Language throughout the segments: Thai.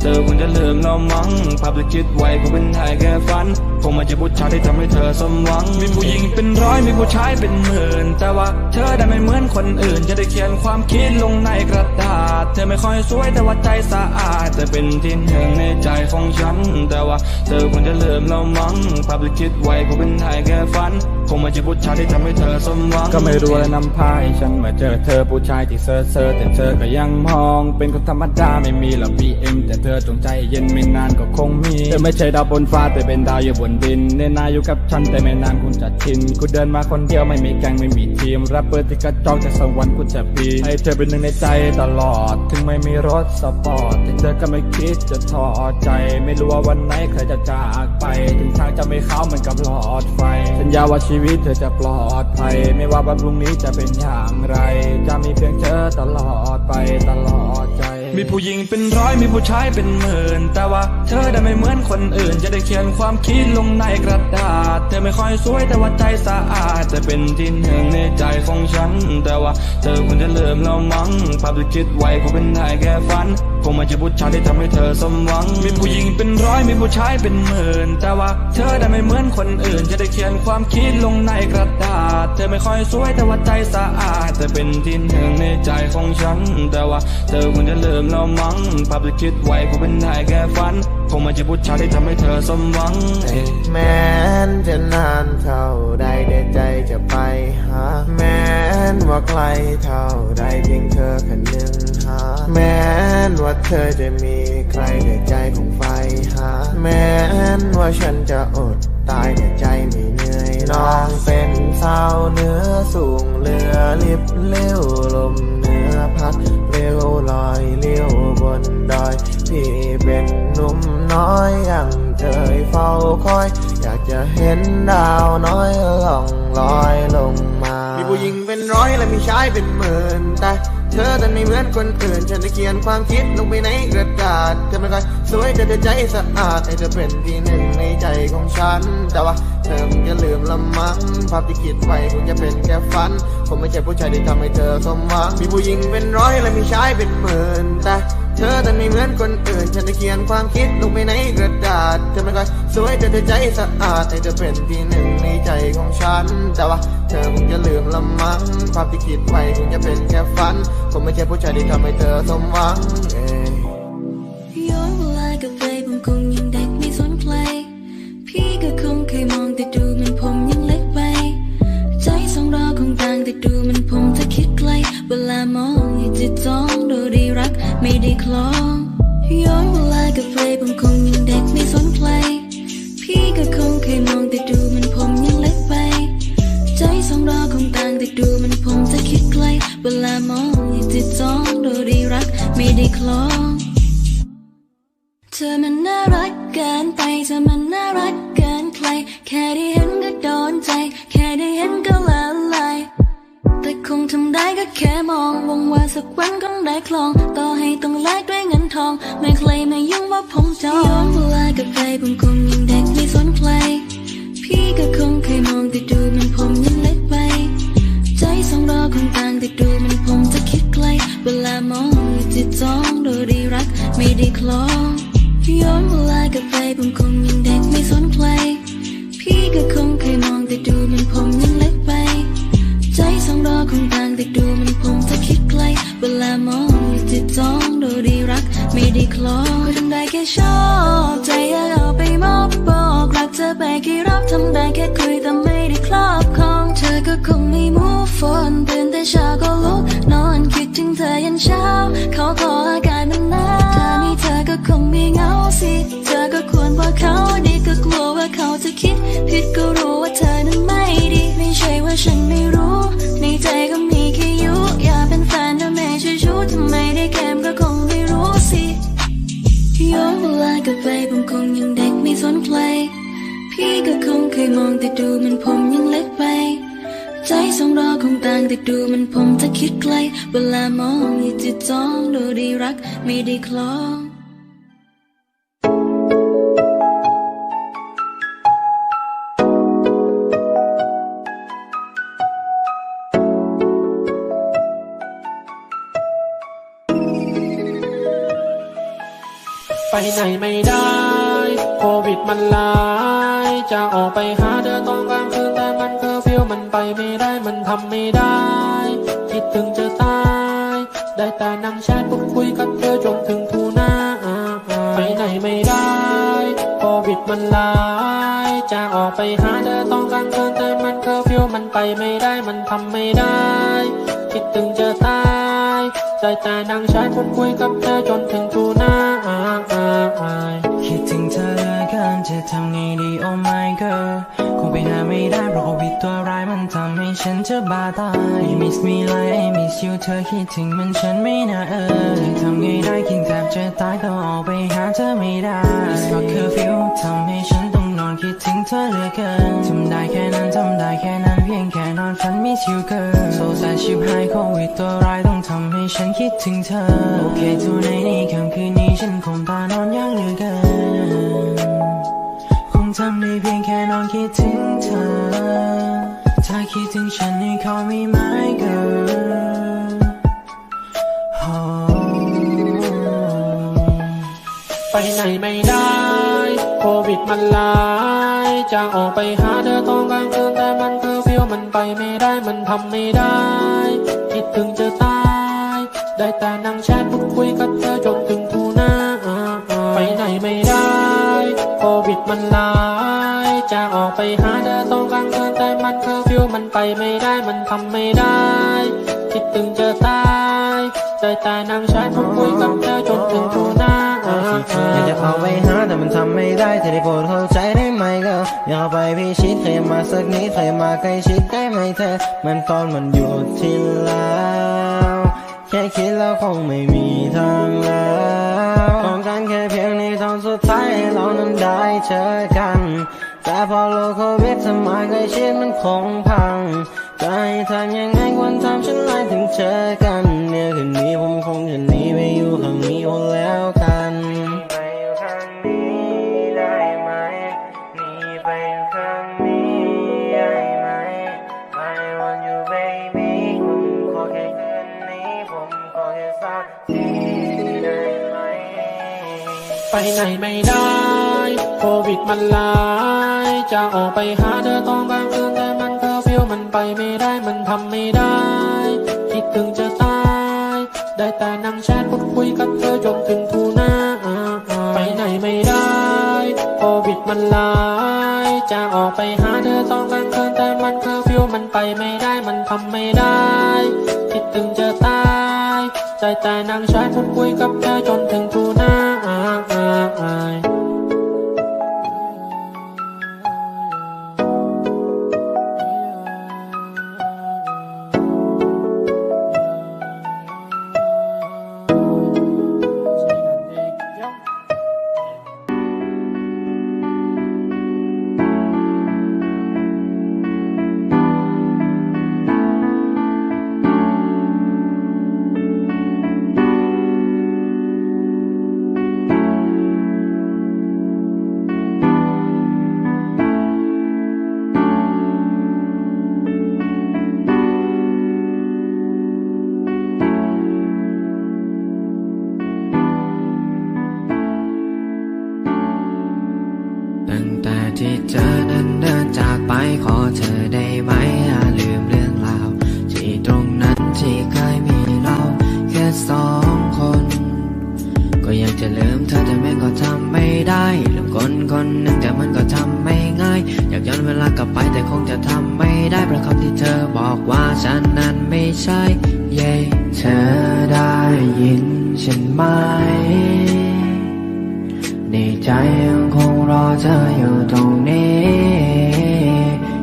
เธอคงจะลืมเรามั้งภาพที่คิดไว้ก็เป็นแค่แค่ฝัน คงม่ใช่ผู้ชายที่ทำให้เธอสมหวัง มีผู้หญิงเป็นร้อยมีผู้ชายเป็นหมื่น แต่ว่าเธอได้ไม่เหมือนคนอื่น จะได้เขียนความคิดลงในกระดาษ เธอไม่ค่อยสวยแต่ว่าใจสะอาดเธอเป็นที่หนึ่งในใจของฉัน แต่ว่าเธอคงจะลืมเรามั้งภาพที่คิดไว้ก็เป็นแค่แค่ฝัน คงไม่ใช่ผู้ชายที่ทำให้เธอสมหวังก็ไม่รู้อะไรนำพาให้ฉันมาเจอเธอผู้ชายที่เซอร์เซอร์แต่เธอก็ยังมอง เป็นคนธรรมดาไม่มีหรอกบีเอ็มแต่เธอจงใจเย็นไม่นานก็คงมีเธอไม่ใช่ดาวบนฟ้าแต่เป็นดาวอยู่บนดินเนนายอยู่กับฉันแต่ไม่นานคุณจะชินคุณเดินมาคนเดียวไม่มีแกงไม่มีทีมรับเปิดที่กระจอกจากสวรรค์คุณจะปีนให้เธอเป็นหนึ่งในใจตลอด ถึงไม่มีรถสปอร์ตแต่เธอก็ไม่คิดจะท้อใจ ไม่รู้ว่าวันไหนใครจะจากไป ถึงทางจะไม่เข้าเหมือนกับหลอดไฟสัญญาว่าชีีวิตเธอจะปลอดภัย ไม่ว่าวันพรุ่งนี้จะเป็นอย่างไร จะมีเพียงเธอตลอดไปตลอดใจ มีผู้หญิงเป็นร้อยมีผู้ชายเป็นหมื่น แต่ว่าเธอได้ไม่เหมือนคนอื่น จะได้เขียนความคิดลงในกระดาษ เธอไม่ค่อยสวยแต่ว่าใจสะอาดจะเป็นที่หนึ่งในใจของฉัน แต่ว่าเธอควรจะเริ่มเรามั้งภาพที่คิดไว้ก็เป็นได้แค่ฝัน คงไม่ใช่ผู้ชายที่ทำให้เธอสมหวัง มีผู้หญิงเป็นร้อยมีผู้ชายเป็นหมื่น แต่ว่าเธอได้ไม่เหมือนคนอื่น จะได้เขียนความคิดลงในกระดาษ เธอไม่ค่อยสวยแต่ว่าใจสะอาด จะเป็นที่หนึ่งในใจของฉัน แต่ว่าเธอควรจะเริ่มเรามั้งภาพที่คิดไว้ก็เป็นได้แค่ฝัน คงไม่ใช่ผู้ชายที่ทำให้เธอสมหวัง แม้นจะนานเท่าใดแต่ใจจะไปหา แม้นว่าไกลเท่าใดเพียงเธอแค่หนึ่งหา แม้นว่าเธอจะมีใครแต่ใจของไฟหา แม้นว่าฉันจะอดตายแต่ใจไม่เหนื่อยน้องเป็นสาวเนื้อสูงเรือลิบเลี้ยวลมเนื้อพัดเร็วลอยเลี้ยวบนดอย พี่เป็นหนุ่มน้อยอย่างเคยเฝ้าคอย อยากจะเห็นดาวน้อยล่องลอยลงมา มีผู้หญิงเป็นร้อยและมีชายเป็นหมื่นแต่ เธอดันไม่เหมือนคนอื่น ฉันจะเขียนความคิดลงไปในกระดาษเธอไม่ค่อยสวยแต่เธอใจสะอาดให้เธอเป็นที่หนึ่งในใจของฉัน แต่ว่าเธอคงจะลืมละมั้งภาพที่คิดไว้คงจะเป็นแค่ฝันคงไม่ใช่ผู้ชายที่ทำให้เธอสมหวังมีผู้หญิงเป็นร้อยและมีชายเป็นหมื่นแต่ เธอแต่ไม่เหมือนคนอื่น ฉันจะเขียนความคิดลงไปในกระดาษ เธอไม่ค่อยสวยแต่เธอใจสะอาดให้เธอเป็นที่หนึ่งในใจของฉัน แต่ว่าเธอคงจะลืมละมั้งภาพที่คิดไว้คงจะเป็นแค่ฝัน ผมไม่ใช่ผู้ชายที่ทำให้เธอสมหวังเอ้ เธอมันน่ารักเกินไปเธอมันน่ารักเกินใคร แค่ได้เห็นก็โดนใจ แค่ได้เห็นก็ละลายแต่คงทำได้ก็แค่มองหวังว่าสักวันคงได้คลอง ต่อให้ต้องแลกด้วยเงินทอง ไม่เคยมายุ่งว่าผมจองย้อนเวลากับใครผมคงยังเด็กไม่สนใคร พี่ก็คงเคยมองแต่ดูมันผมยังเล็กไป ใจสองเราคงต่างแต่ดูมันผมจะคิดไกล เวลามองจะจ้องโดูได้รักไม่ได้คล้อง ย้อนเวลากับไปผมคงยังเด็กไม่สนใครพี่ก็คงเคยมองแต่ดูมันผมยังเล็กไป ใจสองราคงต่างแต่ดูมันผมจะคิดไกล เวลามองจะจ้องดูด้รัก ไม่ได้คล้องก็ทำได้แค่ชอบใจอยากเอาไปมอบบอกรักเธอไปกี่รอบทำได้แค่คุยแต่ไม่ได้ครอบครอง เธอก็คงไม่ move on ตื่นแต่เช้าก็ลุกนอนคิดถึงเธอยันเช้าเขาขออาการ เหงาสิ เธอก็ควรบอกเขาดีก็กลัวว่าเขาจะคิด ผิดก็รู้ว่าเธอนั้นไม่ดี ไม่ใช่ว่าฉันไม่รู้ ในใจก็มีแค่ยุอยากเป็นแฟนแต่ไม่ใช่ชู้ทำไมได้แก้มก็คงไม่รู้สิย้อนเวลากลับไปผมคงยังเด็กไม่สนใครพี่ก็คงเคยมองแต่ดูมันผมยังเล็กไปใจสองเราคงต่างแต่ดูมันผมจะคิดไกล เวลามองอยากจะจ้องดูด้รักไม่ได้คล้อง ไปไหนไม่ได้ โควิดมันลาย จะออกไปหาเธอตอนกลางคืนแต่มันเคอร์ฟิวมันไปไม่ได้มันทำไม่ได้ คิดถึงจะตาย ได้แต่นั่งแชทพูดคุยกับเธอจนถึงทูน่าไปไหนไม่ได้ โควิดมันลาย จะออกไปหาเธอตอนกลางคืนแต่มันเคอร์ฟิวมันไปไม่ได้มันทำไม่ได้ คิดถึงจะตาย ได้แต่นั่งแชทพูดคุยกับเธอจนถึงทูน่าคิดถึงเธอเลือเกินจะทำไงดี oh my girl คงไปหาไม่ได้เพราะโควิดตัวร้ายมันทำให้ฉันจะบ้าตาย You miss me like I miss you เธอคิดถึงมันฉันไม่น่าเออจะทำไงได้กินแทบจะตายก็ออกไปหาเธอไม่ได้ It's got curfew ทำให้ฉัน ถึงเธอเหลือเกินทำได้แค่นั้นทำได้แค่นั้นเพียงแค่นอนฝัน miss you girl so sad ชิบหายโควิดตัวร้ายต้องทำให้ฉันคิดถึงเธอ โอเคทุกในนี้ค่ำคืนนี้ฉันคงตานอนยากเหลือเกิน คงทำได้เพียงแค่นอนคิดถึงเธอ ถ้าคิดถึงฉันให้ call me my girl oh. ไปไหนไม่ได้ โควิดมันลาย จะออกไปหาเธอตอนกลางคืนแต่มันเคอฟิวมันไปไม่ได้มันทำไม่ได้ คิดถึงจะตาย ได้แต่นั่งแชทพูดคุยกับเธอจนถึงทูน่าไปไหนไม่ได้โควิดมันลายจะออกไปหาเธอตอนกลางคืนแต่มันเคอฟิวมันไปไม่ได้มันทำไม่ได้ คิดถึงจะตาย ได้แต่นั่งแชทพูดคุยกับเธอจน อยากจะเอาไปหาแต่มันทำไม่ได้เธอได้โปรดเข้าใจได้ไหมก็อย่าไปพิชิตเคยมาสักนิดเคยมาใกล้ชิดได้ไหมเธอ มันตอนมันอยู่ที่แล้วแค่คิดแล้วคงไม่มีทางแล้วต้องการแค่เพียงในตอนสุดท้ายเรานั้นได้เจอกัน แต่พอโลกโควิดสมัยใกล้ชิดมันคงพังจะให้ทำยังไงควรทำฉันไล่ถึงเจอกัน เนี่ยคืนนี้ผมคงจะหนีไปอยู่ข้างนี้คนแล้วกัน ไปไหนไม่ได้ โควิดมันลาย จะออกไปหาเธอตอนกลางคืนแต่มันเคอร์ฟิวมันไปไม่ได้มันทำไม่ได้ คิดถึงจะตาย ได้แต่นั่งแชทพูดคุยกับเธอจนถึงทูน่าไปไหนไม่ได้ โควิดมันลาย จะออกไปหาเธอตอนกลางคืนแต่มันเคอร์ฟิวมันไปไม่ได้มันทำไม่ได้ คิดถึงจะตาย ใจแต่นางแชทพูดคุยกับเธอจนถึงทูน่าอาย ที่เจอนั้นเดินจากไปขอเธอได้ไหมอย่าลืมเรื่องราว ที่ตรงนั้นที่เคยมีเราแค่สองคน ก็อยากจะลืมเธอแต่แม่ก็ทำไม่ได้ลืมคนคนหนึ่งแต่มันก็ทำไม่ง่าย อยากย้อนเวลากลับไปแต่คงจะทำไม่ได้เพราะคำที่เธอบอกว่าฉันนั้นไม่ใช่ เย่เธอได้ยินฉันไหม ในใจยังคงรอเธออยู่ตรงนี้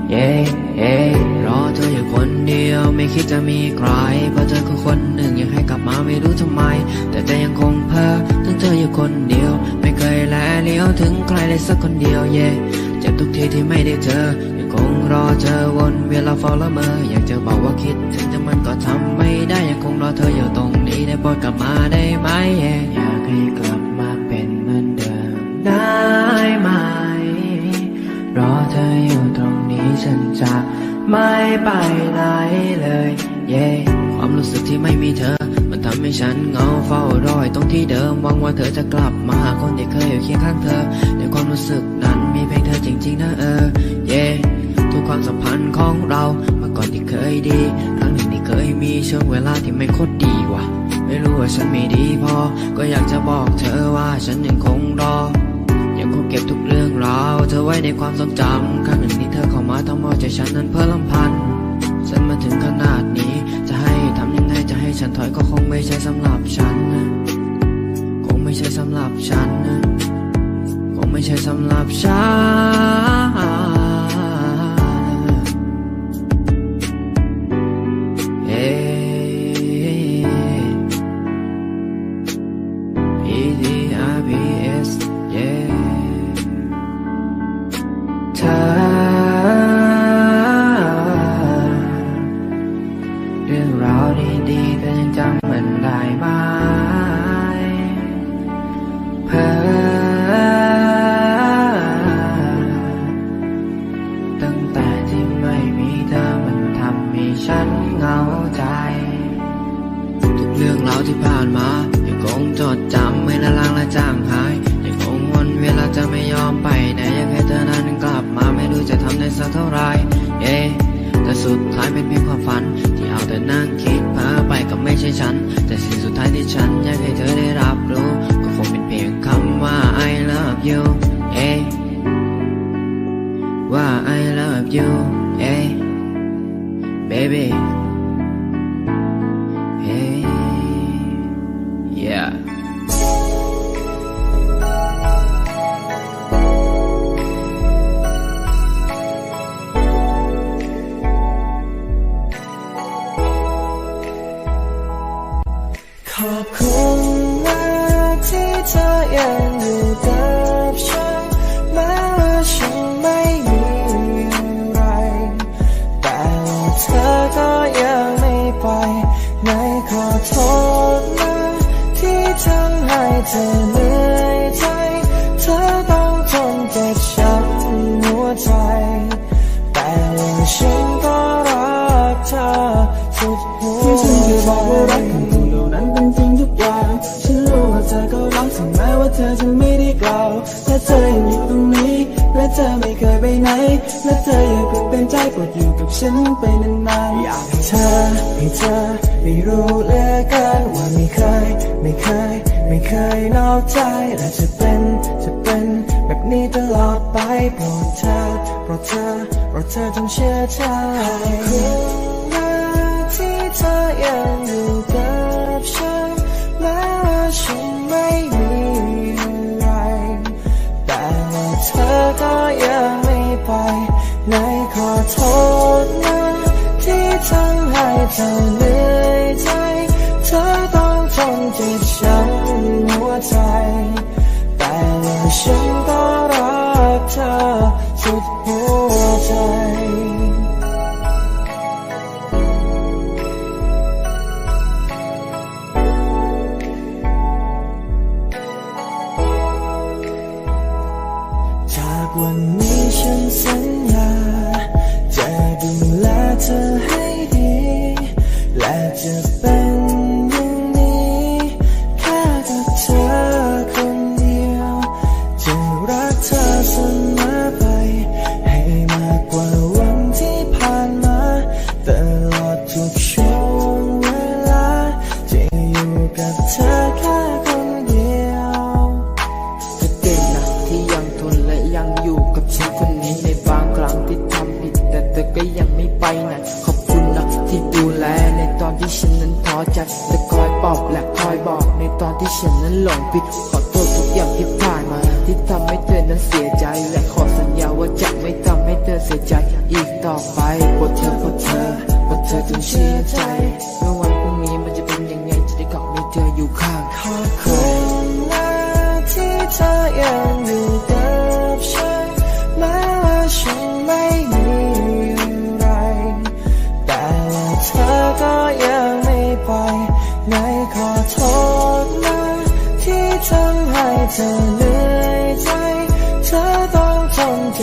เย้เย้รอเธออยู่คนเดียวไม่คิดจะมีใคร เพราะเธอคือคนหนึ่งอยากให้กลับมาไม่รู้ทำไม แต่ใจยังคงเพ้อถึงเธออยู่คนเดียว ไม่เคยแลเลี้ยวถึงใครเลยสักคนเดียวเย่เจ็บทุกทีที่ไม่ได้เจอยังคงรอเธอวนเวลาฟอลละเมออยากจะบอกว่าคิดถึงแต่มันก็ทำไม่ได้ยังคงรอเธออยู่ตรงนี้ได้โปรดกลับมาได้ไหม ที่เดิมหวังว่าเธอจะกลับมาหาคนที่เคยอยู่เคียงข้างเธอในความรู้สึกนั้นมีเพียงเธอจริง ๆ นะเออ เย่ทุกความสัมพันธ์ของเราเมื่อก่อนที่เคยดี ครั้งหนึ่งที่เคยมีช่วงเวลาที่ไม่โคตรดีว่ะ ไม่รู้ว่าฉันไม่ดีพอ ก็อยากจะบอกเธอว่าฉันยังคงรอ ยังคงเก็บทุกเรื่องราวเธอไว้ในความทรงจำครั้งหนึ่งที่เธอเข้ามาทำเอาใจฉันนั้นเพื่อลำพันธ์ฉันมาถึงขนาดนี้ จะให้ทำยังไงจะให้ฉันถอยก็คงไม่ใช่สำหรับฉันนะ ไม่ใช่สำหรับฉันนะคงไม่ใช่สำหรับฉัน ฉันเหงาใจ ทุกเรื่องราวที่ผ่านมา ยังคงจดจำไม่ละลางและจางหายยังคงวนเวลาจะไม่ยอมไปไหนอยากให้เธอนั้นกลับมาไม่รู้จะทำได้สักเท่าไหรเย้แต่สุดท้ายเป็นเพียงความฝัน ที่เอาแต่นั่งคิดพาไปก็ไม่ใช่ฉัน แต่สิ่งสุดท้ายที่ฉันอยากให้เธอได้รับรู้ ก็คงเป็นเพียงคำว่า I love you เอ้ว่า I love you เอ้ baby ไม่ได้กล่าวและเธอยังอยู่ตรงนี้ และเธอไม่เคยไปไหน และเธอยังคงเป็นใจปรดอยู่กับฉันไปนานๆอยากให้เธอให้เธอได้รู้เหลือเกินว่าไม่เคย ไม่เคย ไม่เคยนอกใจและจะเป็นจะเป็นแบบนี้ตลอดไปโปรดเธอโปรดเธอโปรดเธอจงเชื่อใจคุณนะที่เธอยังอยู่กับ ข ว่าเธอว่าเธอว่าเธอจนเชื่อใจ